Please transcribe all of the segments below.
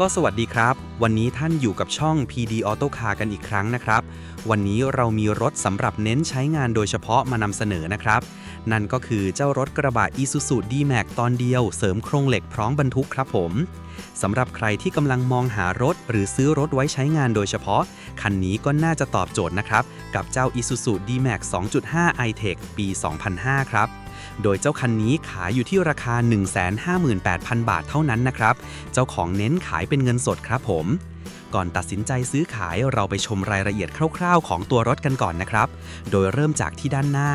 ก็สวัสดีครับ วันนี้ท่านอยู่กับช่อง PD Auto Car กันอีกครั้งนะครับ วันนี้เรามีรถสำหรับเน้นใช้งานโดยเฉพาะมานำเสนอนะครับ นั่นก็คือเจ้ารถกระบะ Isuzu D-Max ตอนเดียว เสริมโครงเหล็กพร้อมบรรทุกครับผมสำหรับใครที่กำลังมองหารถ หรือซื้อรถไว้ใช้งานโดยเฉพาะ คันนี้ก็น่าจะตอบโจทย์นะครับ กับเจ้า Isuzu D-Max 2.5 i-Tech ปี 2005 ครับ โดยเจ้าคันนี้ขายอยู่ที่ราคา 158,000 บาทเท่านั้นนะครับ เจ้าของเน้นขายเป็นเงินสดครับผม ก่อนตัดสินใจซื้อขายเราไปชมรายละเอียดคร่าวๆ ของตัวรถกันก่อนนะครับ โดยเริ่มจากที่ด้านหน้า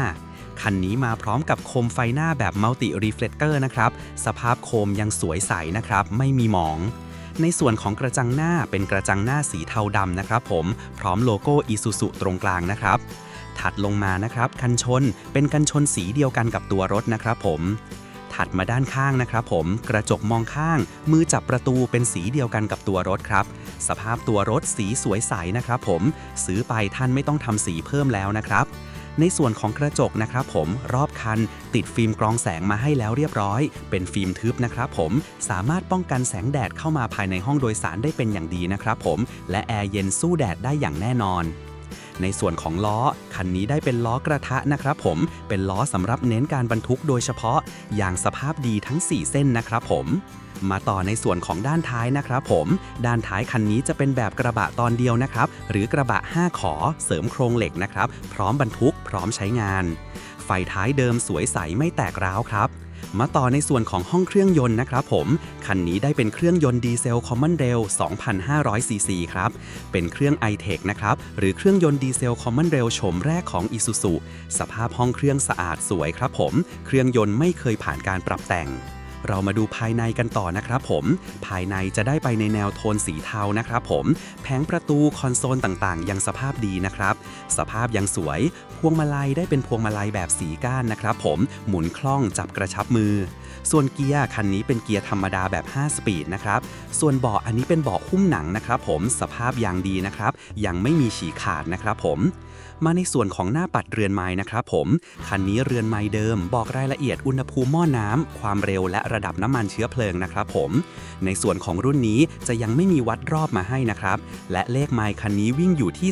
คันนี้มาพร้อมกับโคมไฟหน้าแบบมัลติรีเฟล e เตอร์นะครับ สภาพโคมยังสวยใสนะครับ ไม่มีหมองในส่วนของกระจังหน้าเป็นกระจังหน้าสีเทาดำนะครับผม พร้อมโลโก้ Isuzu ตรงกลางนะครับ ถัดลงมานะครับกันชนเป็นกันชนสีเดียวกันกับตัวรถนะครับผม ถัดมาด้านข้างนะครับผมกระจกมองข้าง มือจับประตูเป็นสีเดียวกันกับตัวรถครับ สภาพตัวรถสีสวยใสนะครับผมซื้อไปท่านไม่ต้องทำสีเพิ่มแล้วนะครับในส่วนของกระจกนะครับผมรอบคัน ติดฟิล์มกรองแสงมาให้แล้วเรียบร้อย เป็นฟิล์มทึบนะครับผมสามารถป้องกันแสงแดดเข้ามาภายในห้องโดยสารได้เป็นอย่างดีนะครับผมและแอร์เย็นสู้แดดได้อย่างแน่นอน ในส่วนของล้อ คันนี้ได้เป็นล้อกระทะนะครับผมเป็นล้อสำหรับเน้นการบรรทุกโดยเฉพาะ อย่างสภาพดีทั้ง 4 เส้นนะครับผมมาต่อในส่วนของด้านท้ายนะครับผม ด้านท้ายคันนี้จะเป็นแบบกระบะตอนเดียวนะครับ หรือกระบะ 5 ขอ เสริมโครงเหล็กนะครับ พร้อมบรรทุก พร้อมใช้งาน ไฟท้ายเดิมสวยใสไม่แตกร้าวครับ มาต่อในส่วนของห้องเครื่องยนต์นะครับผม คันนี้ได้เป็นเครื่องยนต์ดีเซลคอมมอนเรล2,500ซีซีครับ เป็นเครื่อง i t e ทนะครับ หรือเครื่องยนต์ดีเซลคอมมอนเรลโฉมแรกของ Isuzu สภาพห้องเครื่องสะอาดสวยครับผม เครื่องยนต์ไม่เคยผ่านการปรับแต่ง เรามาดูภายในกันต่อนะครับผม ภายในจะได้ไปในแนวโทนสีเทานะครับผม แผงประตูคอนโซลต่างๆ ยังสภาพดีนะครับ สภาพยังสวย พวงมาลัยได้เป็นพวงมาลัยแบบสีก้านนะครับผม หมุนคล่องจับกระชับมือ ส่วนเกียร์คันนี้เป็นเกียร์ธรรมดาแบบ 5 สปีดนะครับ ส่วนเบาะอันนี้เป็นเบาะหุ้มหนังนะครับผม สภาพยังดีนะครับ ยังไม่มีฉีกขาดนะครับผมมาในส่วนของหน้าปัดเรือนไม้นะครับผม คันนี้เรือนไม้เดิม บอกรายละเอียดอุณหภูมิหม้อน้ำความเร็วและระดับน้ำมันเชื้อเพลิงนะครับผม ในส่วนของรุ่นนี้จะยังไม่มีวัดรอบมาให้นะครับ และเลขไมล์คันนี้วิ่งอยู่ที่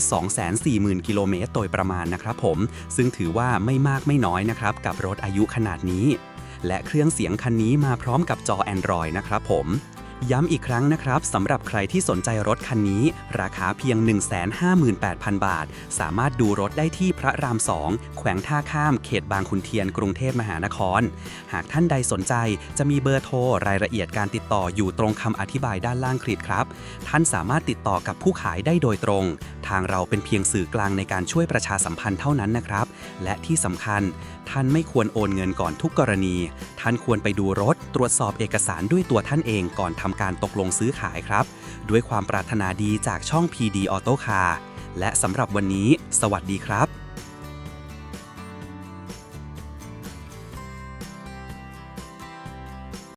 240,000 กิโลเมตรโดยประมาณนะครับผม ซึ่งถือว่าไม่มากไม่น้อยนะครับกับรถอายุขนาดนี้ และเครื่องเสียงคันนี้มาพร้อมกับจอ Android นะครับผม ย้ำอีกครั้งนะครับสำหรับใครที่สนใจรถคันนี้ ราคาเพียง 158,000 บาท สามารถดูรถได้ที่พระราม 2 แขวงท่าข้ามเขตบางขุนเทียนกรุงเทพมหานคร หากท่านใดสนใจจะมีเบอร์โทรรายละเอียดการติดต่ออยู่ตรงคำอธิบายด้านล่างคลิปครับ ท่านสามารถติดต่อกับผู้ขายได้โดยตรง ทางเราเป็นเพียงสื่อกลางในการช่วยประชาสัมพันธ์เท่านั้นนะครับ และที่สำคัญ ท่านไม่ควรโอนเงินก่อนทุกกรณี ท่านควรไปดูรถ ตรวจสอบเอกสารด้วยตัวท่านเองก่อนทำการตกลงซื้อขายครับ ด้วยความปรารถนาดีจากช่อง PD Auto Car และสำหรับวันนี้ สวัสดีครับ